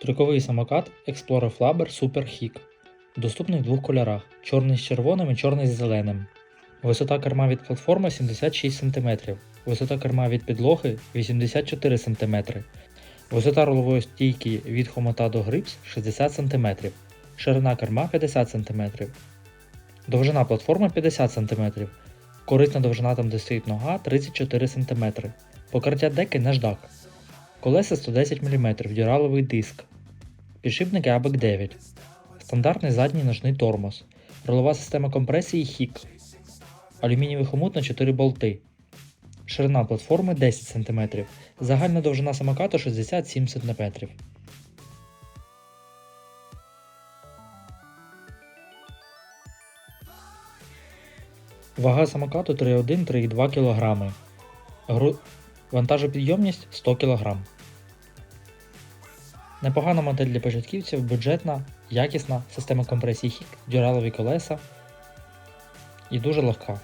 Трюковий самокат Explorer Flabber Super Hick. Доступний в двох кольорах: чорний з червоним і чорний з зеленим. Висота керма від платформи 76 см. Висота керма від підлоги 84 см. Висота рулової стійки від хомота до грипс 60 см. Ширина керма 50 см. Довжина платформи 50 см. Корисна довжина там, де стоїть нога 34 см. Покриття деки наждак. Колеса 110 мм, дюраловий диск. Підшипники ABEC 9. Стандартний задній ножний тормоз. Рулова система компресії HIC. Алюмінієвий хомут на 4 болти. Ширина платформи 10 см. Загальна довжина самокату 67 см. Вага самокату 3,1-3,2 кг. Гру... Вантажопідйомність 100 кг. Непогана модель для початківців, бюджетна, якісна, система компресії хік, дюралові колеса і дуже легка.